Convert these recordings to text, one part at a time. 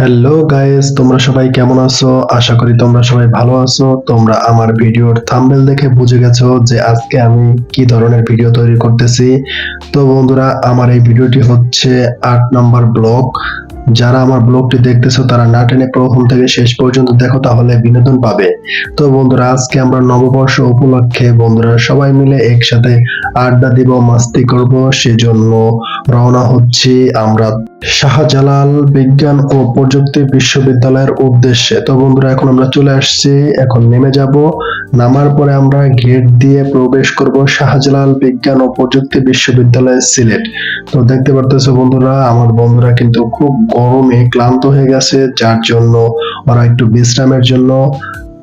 Hello guys তোমরা সবাই কেমন আছো? আশা করি তোমরা সবাই ভালো আছো। তোমরা আমার ভিডিওর থাম্বনেল দেখে বুঝে গেছো যে আজকে আমি কি ধরনের ভিডিও তৈরি করতেছি। তো বন্ধুরা, আমার এই ভিডিওটি হচ্ছে আট নম্বর ব্লগ। যারা আমার ব্লগটি দেখতেছো, তারা না টেনে প্রথম থেকে শেষ পর্যন্ত দেখো, তাহলে বিনোদন পাবে। তো বন্ধুরা, আজকে আমরা নববর্ষ উপলক্ষে বন্ধুরা সবাই মিলে একসাথে আড্ডা দিব, মাস্তি করব, সেজন্য রওনা হচ্ছি আমরা। শাহজালাল বিজ্ঞান ও প্রযুক্তি বিশ্ববিদ্যালয়ের উদ্দেশ্যে। তো বন্ধুরা, এখন আমরা চলে আসছি, এখন নেমে যাব। নামার পরে আমরা গেট দিয়ে প্রবেশ করব শাহজালাল বিজ্ঞান ও প্রযুক্তি বিশ্ববিদ্যালয় সিলেট। তো দেখতে পারতেছো বন্ধুরা, আমার বন্ধুরা কিন্তু খুব গরমে ক্লান্ত হয়ে গেছে, যার জন্য ওরা একটু বিশ্রামের জন্য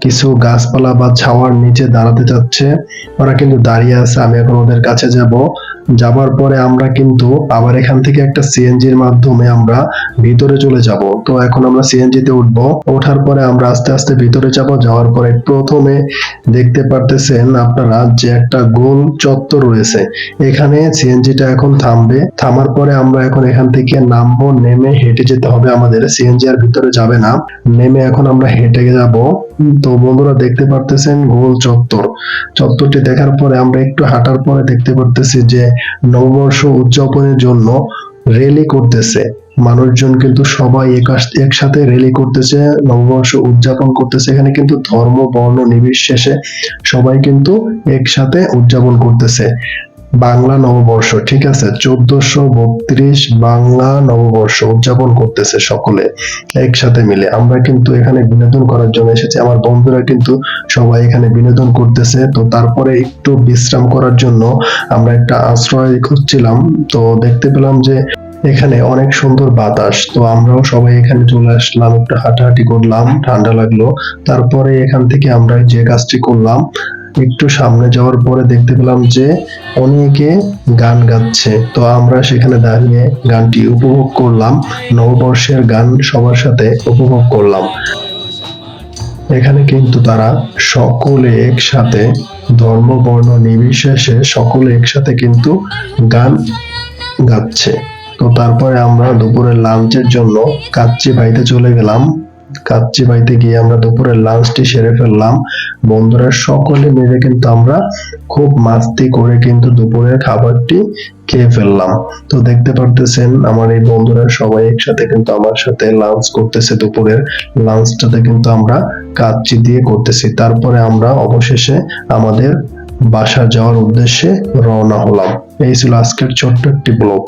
কিছু গাছপালা বা ছাওয়ার নিচে দাঁড়াতে যাচ্ছে ওরা কিন্তু দাঁড়িয়ে আছে, আমি এখন ওদের কাছে যাব। যাবার পরে আমরা কিন্তু আবার এখান থেকে একটা সিএনজি সিএনজির মাধ্যমে আমরা ভিতরে চলে যাব। তো এখন আমরা সিএনজিতে উঠবো। ওঠার পরে আমরা আস্তে আস্তে ভিতরে যাব। যাওয়ার পরে প্রথমে দেখতে পারতেছেন আপনারা যে একটা গোল চত্বর রয়েছে। এখানে সিএনজিটা এখন থামবে। থামার পরে আমরা এখন এখান থেকে নামবো, নেমে হেঁটে যেতে হবে। আমাদের সিএনজি আর ভিতরে যাবে না। নেমে এখন আমরা হেঁটে যাব। তো বন্ধুরা দেখতে পারতেছেন গোল চত্বর। চত্বরটি দেখার পরে আমরা একটু হাঁটার পরে দেখতে পারতেছি যে নববর্ষ উদযাপনের জন্য রেলি করতেছে। মানুষজন কিন্তু সবাই একাস- একসাথে রেলি করতেছে, নববর্ষ উদযাপন করতেছে। এখানে কিন্তু ধর্ম, বর্ণ, নির্বিশেষে সবাই কিন্তু একসাথে উদযাপন করতেছে। বাংলা নববর্ষ, ঠিক আছে? চোদ্দশো বত্রিশ বাংলা নববর্ষ উদযাপন করতেছে সকলে একসাথে মিলে। আমরা কিন্তু এখানে বিনোদন করার জন্য এসেছি। আমার বন্ধুরা কিন্তু সবাই এখানে বিনোদন করতেছে। তো তারপরে একটু বিশ্রাম করার জন্য আমরা একটা আশ্রয় খুঁজছিলাম। তো দেখতে পেলাম যে এখানে অনেক সুন্দর বাতাস। তো আমরাও সবাই এখানে চলে আসলাম, একটু হাঁটাহাঁটি করলাম, ঠান্ডা লাগল। তারপরে এখান থেকে আমরা যে কাজটি করলাম একটু সামনে যাওয়ার পরে দেখতে পেলাম যে অনেকে গান গাচ্ছে। তো আমরা সেখানে দাঁড়িয়ে গানটি উপভোগ করলাম। নববর্ষের গান সবার সাথে উপভোগ করলাম। এখানে কিন্তু তারা সকলে একসাথে ধর্ম, বর্ণ নির্বিশেষে সকলে একসাথে কিন্তু গান গাচ্ছে। তো তারপরে আমরা দুপুরের লাঞ্চের জন্য কাচ্চি ভাইতে চলে গেলাম। কাচ্চি ভাইতে গিয়ে আমরা দুপুরের লাঞ্চটি সেরে ফেললাম। বন্ধুরা, সকলে মিলে কিন্তু আমরা খুব মাস্তি করে কিন্তু দুপুরের খাবারটি খেয়ে ফেললাম। তো দেখতে পারতেছেন, আমার এই বন্ধুরা সবাই একসাথে কিন্তু আমার সাথে লাঞ্চ করতেছে দুপুরের। লাঞ্চটাতে কিন্তু আমরা কাচ্চি দিয়ে করতেছি। তারপরে আমরা অবশেষে আমাদের বাসা যাওয়ার উদ্দেশ্যে রওনা হলাম। এই ছিল আজকের ছোট্ট একটি ব্লগ